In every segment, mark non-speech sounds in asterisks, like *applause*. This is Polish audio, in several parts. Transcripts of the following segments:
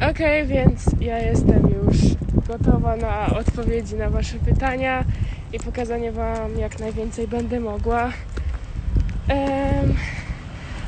Okej, więc ja jestem już gotowa na odpowiedzi na Wasze pytania i pokazanie Wam jak najwięcej będę mogła.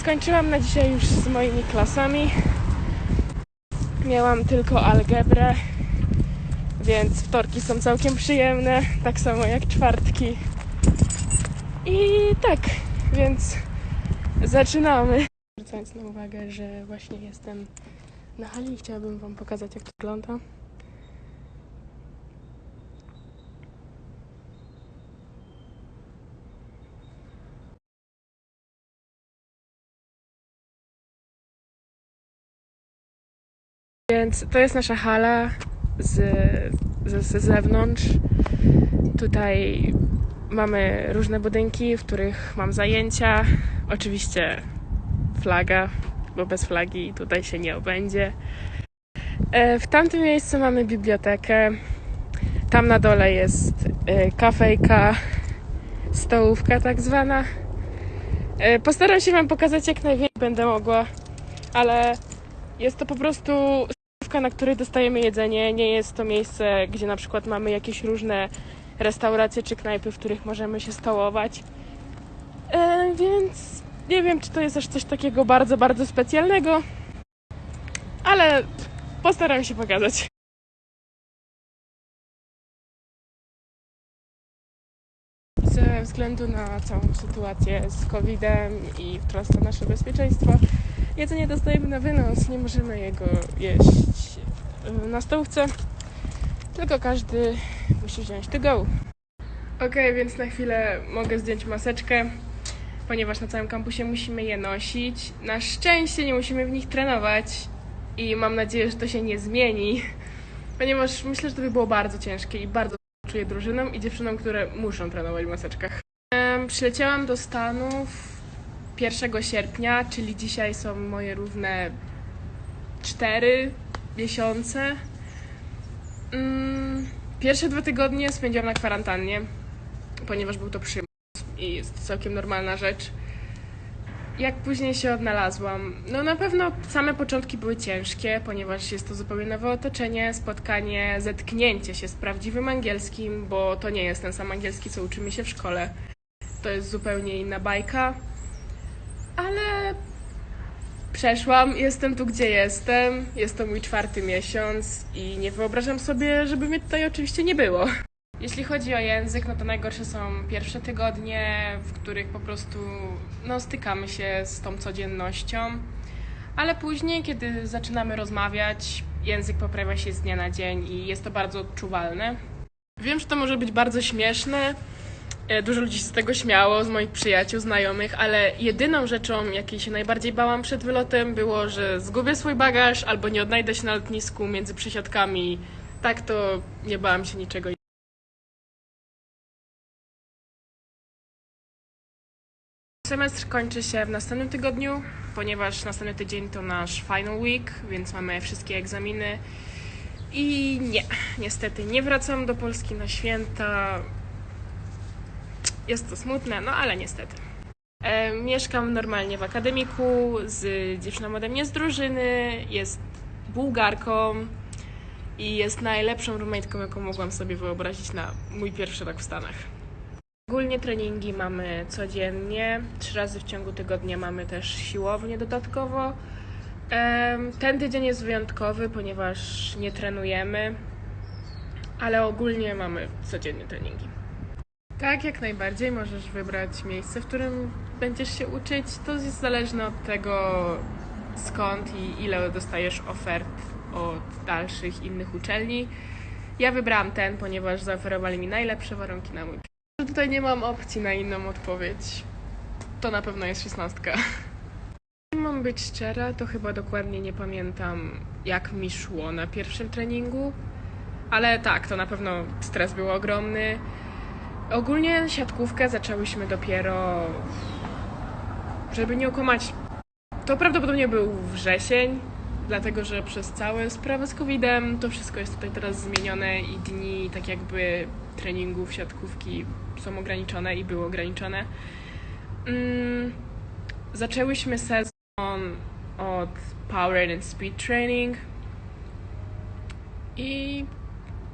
Skończyłam na dzisiaj już z moimi klasami. Miałam tylko algebrę, więc wtorki są całkiem przyjemne, tak samo jak czwartki. I tak, więc zaczynamy. Zwracając na uwagę, że właśnie jestem na hali, chciałabym Wam pokazać, jak to wygląda. Więc to jest nasza hala z, z, z zewnątrz. Tutaj mamy różne budynki, w których mam zajęcia. Oczywiście flaga, bo bez flagi tutaj się nie obędzie. E, W tamtym miejscu mamy bibliotekę. Tam na dole jest e, kafejka, stołówka tak zwana. E, Postaram się Wam pokazać jak najwięcej będę mogła, ale jest to po prostu stołówka, na której dostajemy jedzenie. Nie jest to miejsce, gdzie na przykład mamy jakieś różne restauracje czy knajpy, w których możemy się stołować. Więc nie wiem, czy to jest aż coś takiego bardzo, bardzo specjalnego, ale postaram się pokazać. Ze względu na całą sytuację z COVID-em i troskę o nasze bezpieczeństwo, jedzenie dostajemy na wynos, nie możemy jego jeść y, na stołówce, tylko każdy musi wziąć to go. Okej, więc na chwilę mogę zdjąć maseczkę, ponieważ na całym kampusie musimy je nosić. Na szczęście nie musimy w nich trenować i mam nadzieję, że to się nie zmieni, *laughs* ponieważ myślę, że to by było bardzo ciężkie i bardzo czuję drużynom i dziewczynom, które muszą trenować w maseczkach. Przyleciałam do Stanów 1 sierpnia, czyli dzisiaj są moje równe 4 miesiące. Mm, Pierwsze dwa tygodnie spędziłam na kwarantannie, ponieważ był to przymus i jest całkiem normalna rzecz. Jak później się odnalazłam? No na pewno same początki były ciężkie, ponieważ jest to zupełnie nowe otoczenie, spotkanie, zetknięcie się z prawdziwym angielskim, bo to nie jest ten sam angielski, co uczymy się w szkole. To jest zupełnie inna bajka, ale przeszłam, jestem tu, gdzie jestem. Jest to mój czwarty miesiąc i nie wyobrażam sobie, żeby mnie tutaj oczywiście nie było. Jeśli chodzi o język, no to najgorsze są pierwsze tygodnie, w których po prostu no, stykamy się z tą codziennością, ale później, kiedy zaczynamy rozmawiać, język poprawia się z dnia na dzień i jest to bardzo odczuwalne. Wiem, że to może być bardzo śmieszne. e, Dużo ludzi się z tego śmiało, z moich przyjaciół, znajomych, ale jedyną rzeczą, jakiej się najbardziej bałam przed wylotem, było, że zgubię swój bagaż albo nie odnajdę się na lotnisku między przesiadkami. Tak to nie bałam się niczego Semestr kończy się w następnym tygodniu, ponieważ następny tydzień to nasz final week, więc mamy wszystkie egzaminy. I nie, niestety nie wracam do Polski na święta. Jest to smutne, no ale niestety. E, mieszkam normalnie w akademiku z dziewczyną ode mnie z drużyny, jest bułgarką i jest najlepszą roommate'ką, jaką mogłam sobie wyobrazić na mój pierwszy rok w Stanach. Ogólnie treningi mamy codziennie, trzy razy w ciągu tygodnia mamy też siłownię dodatkowo. Ten tydzień jest wyjątkowy, ponieważ nie trenujemy, ale ogólnie mamy codziennie treningi. Tak, jak najbardziej możesz wybrać miejsce, w którym będziesz się uczyć. To jest zależne od tego, skąd i ile dostajesz ofert od dalszych innych uczelni. Ja wybrałam ten, ponieważ zaoferowali mi najlepsze warunki na mój że Tutaj nie mam opcji na inną odpowiedź. To na pewno jest szesnastka. Jeśli Mam być szczera, to chyba dokładnie nie pamiętam, jak mi szło na pierwszym treningu, ale tak, to na pewno stres był ogromny. Ogólnie siatkówkę zaczęłyśmy dopiero, żeby nie okłamać, to prawdopodobnie był wrzesień, dlatego że przez całe sprawy z COVID-em to wszystko jest tutaj teraz zmienione i dni tak jakby treningów siatkówki są ograniczone i były ograniczone. Mm, zaczęłyśmy sezon od Power and Speed Training I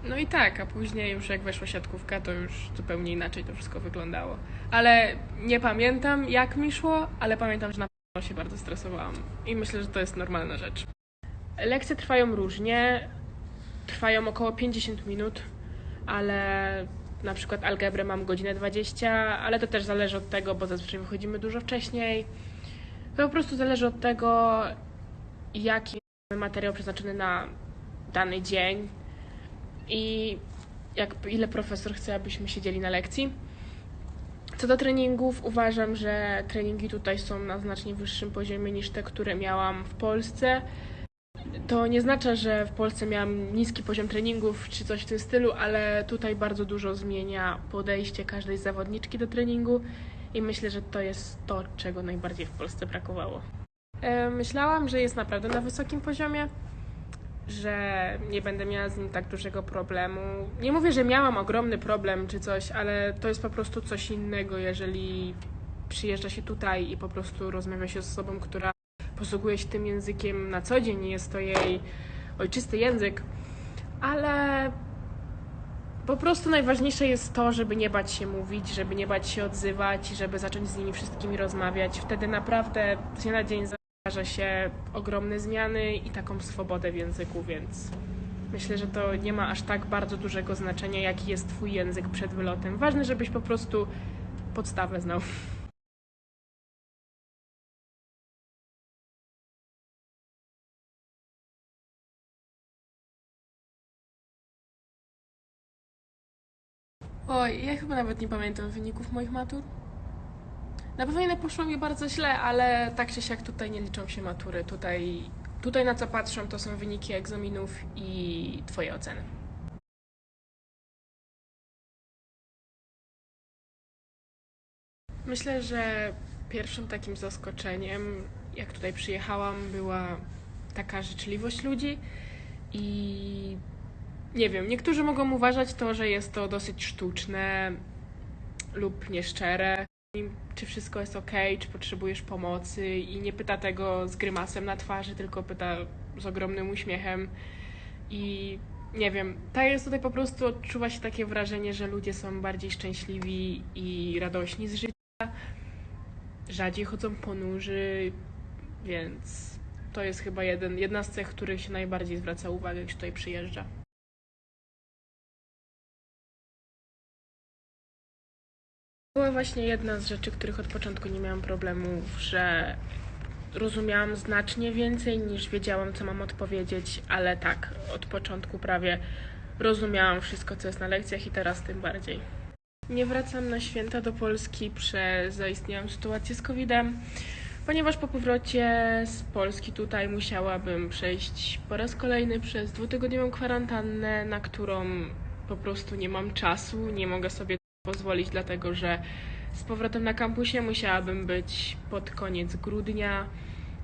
no i tak, a później już jak weszła siatkówka, to już zupełnie inaczej to wszystko wyglądało. Ale nie pamiętam jak mi szło, ale pamiętam, że na pewno się bardzo stresowałam. I myślę, że to jest normalna rzecz. Lekcje trwają różnie, trwają około 50 minut, ale na przykład algebrę mam godzinę 20, ale to też zależy od tego, bo zazwyczaj wychodzimy dużo wcześniej. To po prostu zależy od tego, jaki materiał przeznaczony na dany dzień i jak, ile profesor chce, abyśmy siedzieli na lekcji. Co do treningów, uważam, że treningi tutaj są na znacznie wyższym poziomie niż te, które miałam w Polsce. To nie znaczy, że w Polsce miałam niski poziom treningów czy coś w tym stylu, ale tutaj bardzo dużo zmienia podejście każdej zawodniczki do treningu i myślę, że to jest to, czego najbardziej w Polsce brakowało. E, Myślałam, że jest naprawdę na wysokim poziomie, że nie będę miała z nim tak dużego problemu. Nie mówię, że miałam ogromny problem czy coś, ale to jest po prostu coś innego, jeżeli przyjeżdża się tutaj i po prostu rozmawia się z osobą, która posługuje się tym językiem na co dzień, jest to jej ojczysty język, ale po prostu najważniejsze jest to, żeby nie bać się mówić, żeby nie bać się odzywać i żeby zacząć z nimi wszystkimi rozmawiać. Wtedy naprawdę z dnia na dzień zdarza się ogromne zmiany i taką swobodę w języku, więc myślę, że to nie ma aż tak bardzo dużego znaczenia, jaki jest Twój język przed wylotem. Ważne, żebyś po prostu podstawę znał. Oj, ja chyba nawet nie pamiętam wyników moich matur. Na pewno nie poszło mi bardzo źle, ale tak czy siak tutaj nie liczą się matury. Tutaj, tutaj na co patrzą to są wyniki egzaminów i twoje oceny. Myślę, że pierwszym takim zaskoczeniem, jak tutaj przyjechałam, była taka życzliwość ludzi i nie wiem, niektórzy mogą uważać to, że jest to dosyć sztuczne lub nieszczere. Czy wszystko jest ok, czy potrzebujesz pomocy i nie pyta tego z grymasem na twarzy, tylko pyta z ogromnym uśmiechem. I nie wiem, tak jest tutaj po prostu odczuwa się takie wrażenie, że ludzie są bardziej szczęśliwi i radośni z życia. Rzadziej chodzą ponurzy, więc to jest chyba jeden, jedna z cech, których się najbardziej zwraca uwagę, jak się tutaj przyjeżdża. Była właśnie jedna z rzeczy, których od początku nie miałam problemów, że rozumiałam znacznie więcej niż wiedziałam, co mam odpowiedzieć, ale tak, od początku prawie rozumiałam wszystko, co jest na lekcjach i teraz tym bardziej. Nie wracam na święta do Polski przez zaistniałą sytuację z COVID-em, ponieważ po powrocie z Polski tutaj musiałabym przejść po raz kolejny przez dwutygodniową kwarantannę, na którą po prostu nie mam czasu, nie mogę sobie pozwolić, dlatego że z powrotem na kampusie musiałabym być pod koniec grudnia,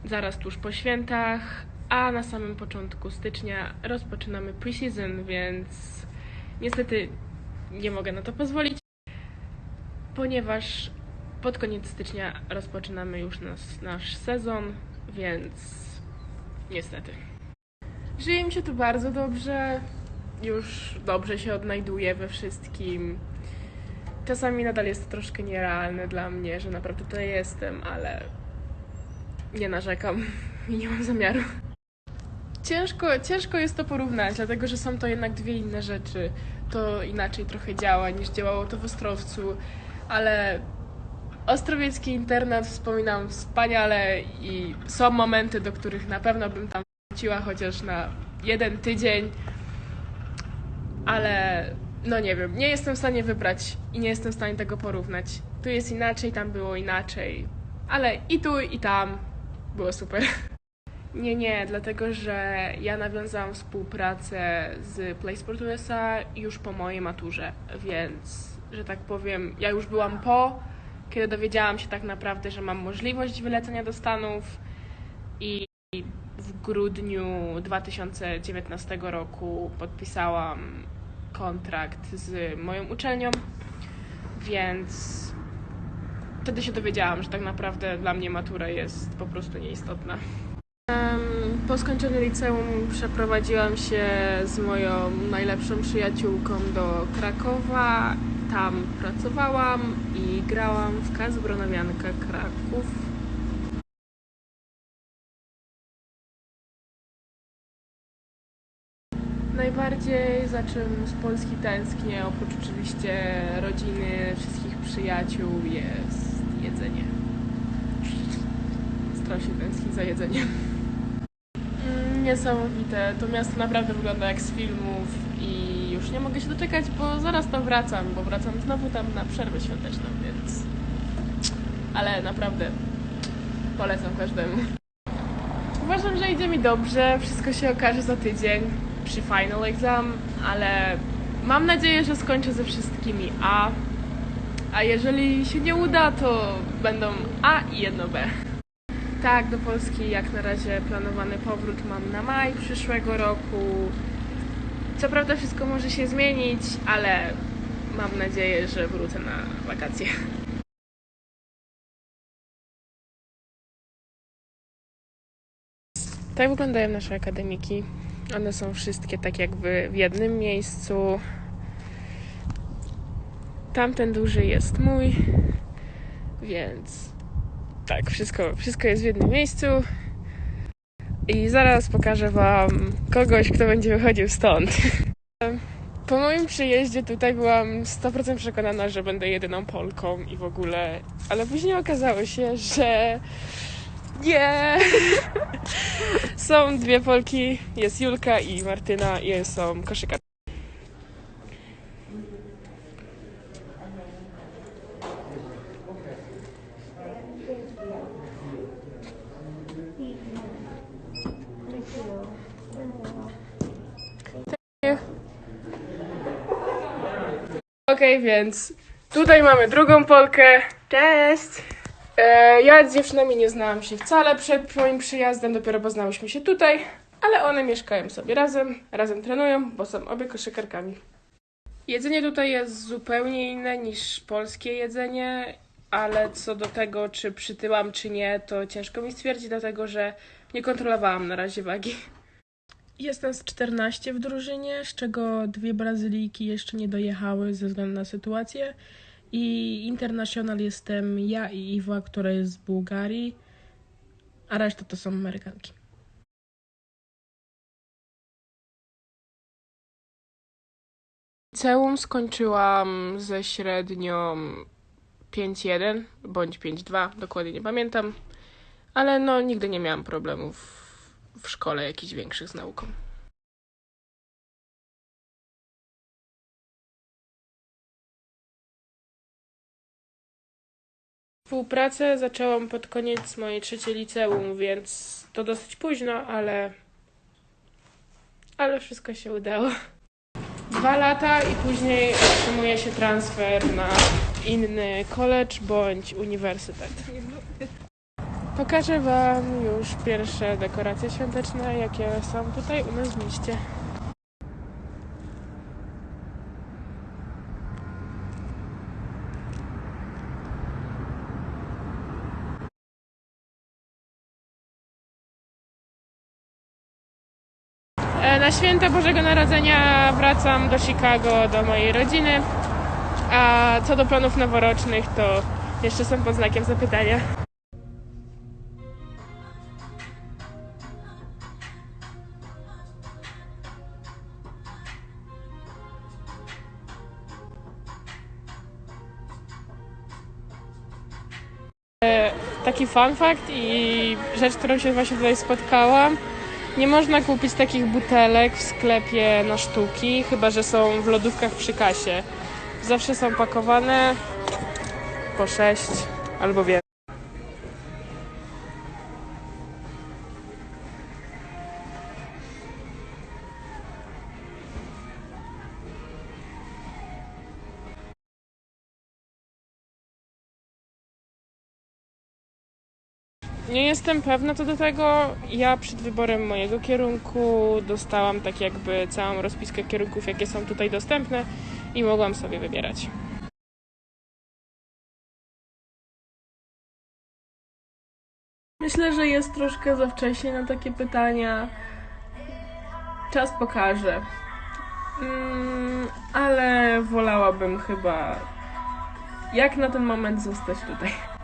zaraz tuż po świętach, a na samym początku stycznia rozpoczynamy preseason, więc niestety nie mogę na to pozwolić, ponieważ pod koniec stycznia rozpoczynamy już nas, nasz sezon, więc niestety. Żyje mi się tu bardzo dobrze, już dobrze się odnajduję we wszystkim. Czasami nadal jest to troszkę nierealne dla mnie, że naprawdę tutaj jestem, ale nie narzekam *laughs* i nie mam zamiaru. Ciężko, ciężko jest to porównać, dlatego że są to jednak dwie inne rzeczy. To inaczej trochę działa niż działało to w Ostrowcu, ale ostrowiecki internat wspominam wspaniale i są momenty, do których na pewno bym tam wróciła chociaż na jeden tydzień, ale no nie wiem, nie jestem w stanie wybrać i nie jestem w stanie tego porównać. Tu jest inaczej, tam było inaczej, ale i tu, i tam było super. *laughs* Nie, nie, dlatego że ja nawiązałam współpracę z PlaySport USA już po mojej maturze, więc, że tak powiem, ja już byłam po, kiedy dowiedziałam się tak naprawdę, że mam możliwość wylecenia do Stanów i w grudniu 2019 roku podpisałam kontrakt z moją uczelnią, więc wtedy się dowiedziałam, że tak naprawdę dla mnie matura jest po prostu nieistotna. Po skończonym liceum przeprowadziłam się z moją najlepszą przyjaciółką do Krakowa. Tam pracowałam i grałam w Kazbronowianka Kraków. Najbardziej za czym z Polski tęsknię, oprócz oczywiście rodziny, wszystkich przyjaciół, jest jedzenie. Strasznie tęsknię za jedzeniem. Mm, Niesamowite. To miasto naprawdę wygląda jak z filmów i już nie mogę się doczekać, bo zaraz tam wracam, bo wracam znowu tam na przerwę świąteczną, więc... Ale naprawdę polecam każdemu. Uważam, że idzie mi dobrze, wszystko się okaże za tydzień przy final exam, ale mam nadzieję, że skończę ze wszystkimi A. A jeżeli się nie uda, to będą A i jedno B. Tak, do Polski jak na razie planowany powrót mam na maj przyszłego roku. Co prawda wszystko może się zmienić, ale mam nadzieję, że wrócę na wakacje. Tak wyglądają nasze akademiki. One są wszystkie tak jakby w jednym miejscu. Tamten duży jest mój, więc tak, wszystko, wszystko jest w jednym miejscu. I zaraz pokażę Wam kogoś, kto będzie wychodził stąd. Po moim przyjeździe tutaj byłam 100% przekonana, że będę jedyną Polką i w ogóle, ale później okazało się, że nie. Są dwie Polki, jest Julka i Martyna i są koszykarze. Okej, więc tutaj mamy drugą Polkę. Cześć! E, ja z dziewczynami nie znałam się wcale przed moim przyjazdem, dopiero poznałyśmy się tutaj, ale one mieszkają sobie razem, razem trenują, bo są obie koszykarkami. Jedzenie tutaj jest zupełnie inne niż polskie jedzenie, ale co do tego, czy przytyłam, czy nie, to ciężko mi stwierdzić, dlatego że nie kontrolowałam na razie wagi. Jest nas 14 w drużynie, z czego dwie Brazylijki jeszcze nie dojechały ze względu na sytuację. I international jestem ja i Iwa, która jest z Bułgarii, a reszta to są Amerykanki. Liceum skończyłam ze średnią 5.1 bądź 5.2, dokładnie nie pamiętam, ale no nigdy nie miałam problemów w szkole jakichś większych z nauką. Współpracę zaczęłam pod koniec mojej trzeciej liceum, więc to dosyć późno, ale ale wszystko się udało. Dwa lata i później otrzymuje się transfer na inny college bądź uniwersytet. Pokażę Wam już pierwsze dekoracje świąteczne, jakie są tutaj u nas w mieście. E, Na święta Bożego Narodzenia wracam do Chicago, do mojej rodziny. A co do planów noworocznych, to jeszcze są pod znakiem zapytania. E, Taki fun fact i rzecz, którą się właśnie tutaj spotkałam. Nie można kupić takich butelek w sklepie na sztuki, chyba że są w lodówkach przy kasie. Zawsze są pakowane po 6 albo więcej. Nie jestem pewna co do tego. Ja przed wyborem mojego kierunku dostałam tak jakby całą rozpiskę kierunków, jakie są tutaj dostępne i mogłam sobie wybierać. Myślę, że jest troszkę za wcześnie na takie pytania. Czas pokaże. Mm, ale wolałabym chyba jak na ten moment zostać tutaj.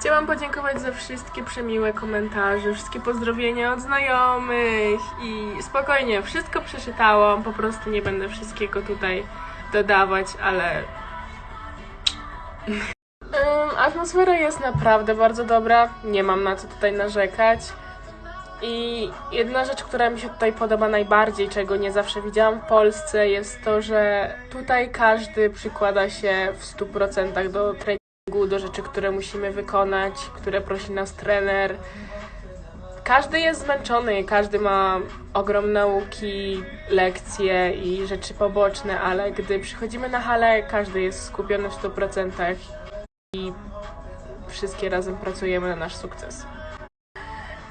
Chciałam podziękować za wszystkie przemiłe komentarze, wszystkie pozdrowienia od znajomych i spokojnie, wszystko przeczytałam, po prostu nie będę wszystkiego tutaj dodawać, ale Atmosfera jest naprawdę bardzo dobra, nie mam na co tutaj narzekać. I jedna rzecz, która mi się tutaj podoba najbardziej, czego nie zawsze widziałam w Polsce, jest to, że tutaj każdy przykłada się w 100% do treningu, do rzeczy, które musimy wykonać, które prosi nas trener. Każdy jest zmęczony, każdy ma ogrom nauki, lekcje i rzeczy poboczne, ale gdy przychodzimy na halę, każdy jest skupiony w 100% i wszystkie razem pracujemy na nasz sukces.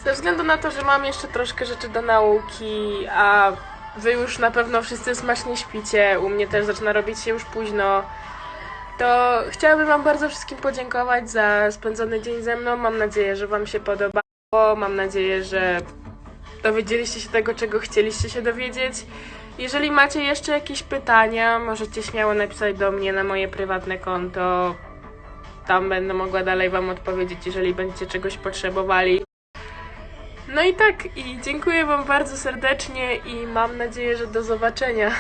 Ze względu na to, że mam jeszcze troszkę rzeczy do nauki, a wy już na pewno wszyscy smacznie śpicie, u mnie też zaczyna robić się już późno, to chciałabym Wam bardzo wszystkim podziękować za spędzony dzień ze mną. Mam nadzieję, że Wam się podobało. Mam nadzieję, że dowiedzieliście się tego, czego chcieliście się dowiedzieć. Jeżeli macie jeszcze jakieś pytania, możecie śmiało napisać do mnie na moje prywatne konto. Tam będę mogła dalej Wam odpowiedzieć, jeżeli będziecie czegoś potrzebowali. No i tak, i dziękuję Wam bardzo serdecznie i mam nadzieję, że do zobaczenia.